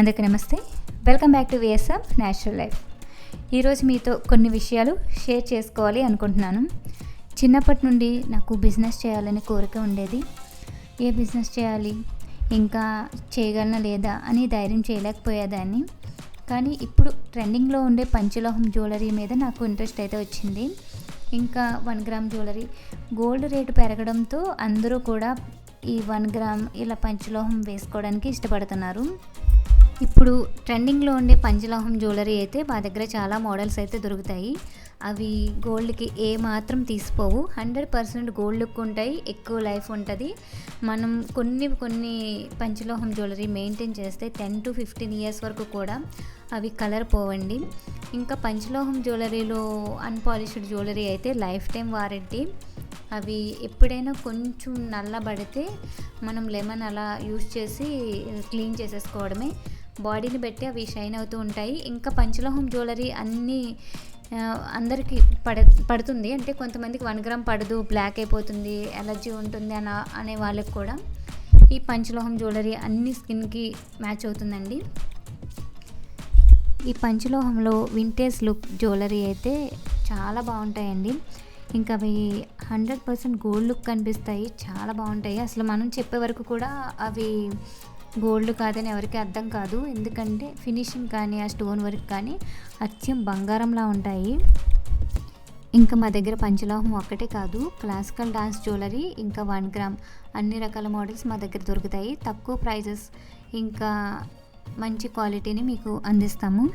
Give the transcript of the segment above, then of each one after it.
అందరికీ నమస్తే. Welcome back to VSM natural life ఈరోజు మీతో కొన్ని విషయాలు షేర్ చేసుకోవాలి అనుకుంటున్నాను. చిన్నప్పటి నుండి నాకు బిజినెస్ చేయాలనే కోరిక ఉండేది. ఏ బిజినెస్ చేయాలి? ఇంకా చేయగలనా లేదా అని ధైర్యం చేయలేకపోయేదాన్ని. కానీ ఇప్పుడు ట్రెండింగ్లో ఉండే పంచలోహం జ్యువెలరీ మీద నాకు ఇంట్రెస్ట్ అయితే వచ్చింది. ఇంకా one gram jewellery. Gold rate పెరగడంతో అందరూ కూడా ఈ వన్ గ్రామ్ ఇలా పంచలోహం వేసుకోవడానికి ఇష్టపడుతున్నారు. ఇప్పుడు ట్రెండింగ్లో ఉండే పంచలోహం జ్యువెలరీ అయితే మా దగ్గర చాలా మోడల్స్ అయితే దొరుకుతాయి. అవి గోల్డ్కి ఏ మాత్రం తీసిపోవు. హండ్రెడ్ పర్సెంట్ గోల్డ్ లుక్ ఉంటాయి ఎక్కువ లైఫ్ ఉంటుంది. మనం కొన్ని కొన్ని పంచలోహం జ్యువెలరీ మెయింటైన్ చేస్తే టెన్ టు ఫిఫ్టీన్ ఇయర్స్ వరకు కూడా అవి కలర్ పోవండి. ఇంకా పంచలోహం జ్యువెలరీలో అన్పాలిష్డ్ జ్యువెలరీ అయితే లైఫ్ టైం వారంటీ. అవి ఎప్పుడైనా కొంచెం నల్లబడితే మనం లెమన్ అలా యూస్ చేసి క్లీన్ చేసేసుకోవడమే. బాడీని బట్టి అవి షైన్ అవుతూ ఉంటాయి. ఇంకా పంచలోహం జ్యువెలరీ అన్నీ అందరికీ పడ పడుతుంది. అంటే కొంతమందికి వన్ గ్రామ్ పడదు బ్లాక్ అయిపోతుంది ఎలర్జీ ఉంటుంది అన అనే వాళ్ళకి కూడా ఈ పంచలోహం జ్యువెలరీ అన్ని స్కిన్కి మ్యాచ్ అవుతుందండి. ఈ పంచలోహంలో వింటేజ్ లుక్ జ్యువెలరీ అయితే చాలా బాగుంటాయండి. ఇంకా అవి హండ్రెడ్ పర్సెంట్ గోల్డ్ లుక్ కనిపిస్తాయి. చాలా బాగుంటాయి. అసలు మనం చెప్పే వరకు కూడా అవి గోల్డ్ కాదని ఎవరికి అర్థం కాదు. ఎందుకంటే ఫినిషింగ్ కానీ ఆ స్టోన్ వర్క్ కానీ అచ్చం బంగారంలా ఉంటాయి. ఇంకా మా దగ్గర పంచలోహం ఒక్కటే కాదు. క్లాసికల్ డాన్స్ జ్యువెలరీ ఇంకా వన్ గ్రామ్ అన్ని రకాల మోడల్స్ మా దగ్గర దొరుకుతాయి. తక్కువ ప్రైజెస్ ఇంకా మంచి క్వాలిటీని మీకు అందిస్తాము.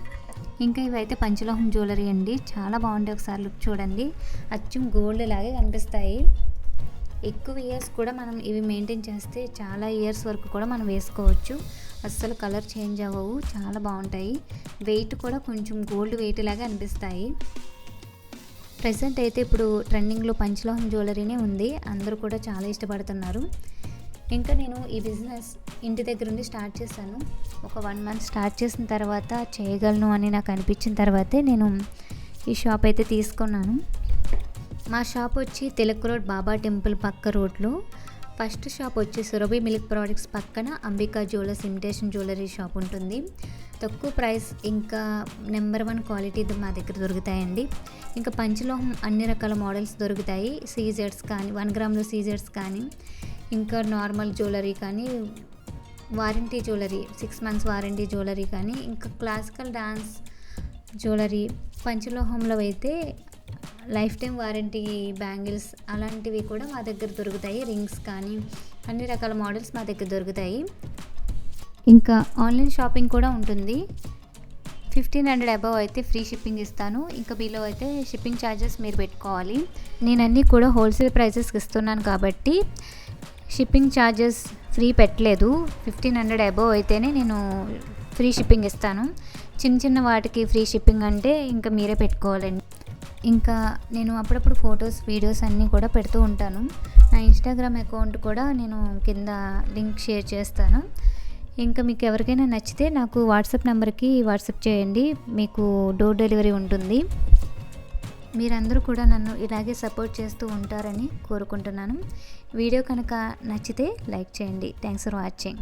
ఇంకా ఇవైతే పంచలోహం జ్యువెలరీ అండి. చాలా బాగుంటాయి ఒకసారి లుక్ చూడండి. అచ్చం గోల్డ్ లాగే కనిపిస్తాయి. ఎక్కువ ఇయర్స్ కూడా మనం ఇవి మెయింటైన్ చేస్తే చాలా ఇయర్స్ వరకు కూడా మనం వేసుకోవచ్చు. అస్సలు కలర్ చేంజ్ అవ్వవు. చాలా బాగుంటాయి. వెయిట్ కూడా కొంచెం గోల్డ్ వెయిట్ లాగా అనిపిస్తాయి. ప్రజెంట్ అయితే ఇప్పుడు ట్రెండింగ్లో పంచలోహం జ్యువెలరీనే ఉంది. అందరూ కూడా చాలా ఇష్టపడుతున్నారు. ఇంకా నేను ఈ బిజినెస్ ఇంటి దగ్గర నుండి స్టార్ట్ చేశాను. ఒక వన్ మంత్ స్టార్ట్ చేసిన తర్వాత చేయగలను అని నాకు అనిపించిన తర్వాతే నేను ఈ షాప్ అయితే తీసుకున్నాను. మా షాప్ వచ్చి తిలక్ రోడ్ బాబా టెంపుల్ పక్క రోడ్లో. ఫస్ట్ షాప్ వచ్చి సురభి మిల్క్ ప్రోడక్ట్స్ పక్కన Ambika jewellers imitation jewellery shop ఉంటుంది. తక్కువ ప్రైస్ ఇంకా నెంబర్ వన్ క్వాలిటీ మా దగ్గర దొరుకుతాయండి. ఇంకా పంచలోహం అన్ని రకాల మోడల్స్ దొరుకుతాయి. సీజర్స్ కానీ వన్ గ్రామ్లో సీజర్స్ కానీ ఇంకా నార్మల్ జ్యువెలరీ కానీ warranty jewellery six months warranty jewellery కానీ ఇంకా క్లాసికల్ డాన్స్ జ్యువెలరీ పంచలోహంలో అయితే లైఫ్ టైం వారంటీ బ్యాంగిల్స్ అలాంటివి కూడా మా దగ్గర దొరుకుతాయి. రింగ్స్ కానీ అన్ని రకాల మోడల్స్ మా దగ్గర దొరుకుతాయి. ఇంకా ఆన్లైన్ షాపింగ్ కూడా ఉంటుంది. ఫిఫ్టీన్ హండ్రెడ్ అబవ్ అయితే ఫ్రీ షిప్పింగ్ ఇస్తాను. ఇంకా బిలో అయితే షిప్పింగ్ ఛార్జెస్ మీరు పెట్టుకోవాలి. నేను అన్నీ కూడా హోల్సేల్ ప్రైజెస్కి ఇస్తున్నాను కాబట్టి షిప్పింగ్ ఛార్జెస్ ఫ్రీ పెట్టలేదు. ఫిఫ్టీన్ హండ్రెడ్ అబవ్ అయితేనే నేను ఫ్రీ షిప్పింగ్ ఇస్తాను. చిన్న చిన్న వాటికి ఫ్రీ షిప్పింగ్ అంటే ఇంకా మీరే పెట్టుకోవాలండి. ఇంకా నేను అప్పుడప్పుడు ఫొటోస్ వీడియోస్ అన్నీ కూడా పెడుతూ ఉంటాను. నా ఇన్స్టాగ్రామ్ అకౌంట్ కూడా నేను కింద లింక్ షేర్ చేస్తాను. ఇంకా మీకు ఎవరికైనా నచ్చితే నాకు వాట్సాప్ నెంబర్కి వాట్సాప్ చేయండి. మీకు డోర్ డెలివరీ ఉంటుంది. మీరందరూ కూడా నన్ను ఇలాగే సపోర్ట్ చేస్తూ ఉంటారని కోరుకుంటున్నాను. వీడియో కనుక నచ్చితే లైక్ చేయండి. Thanks for watching.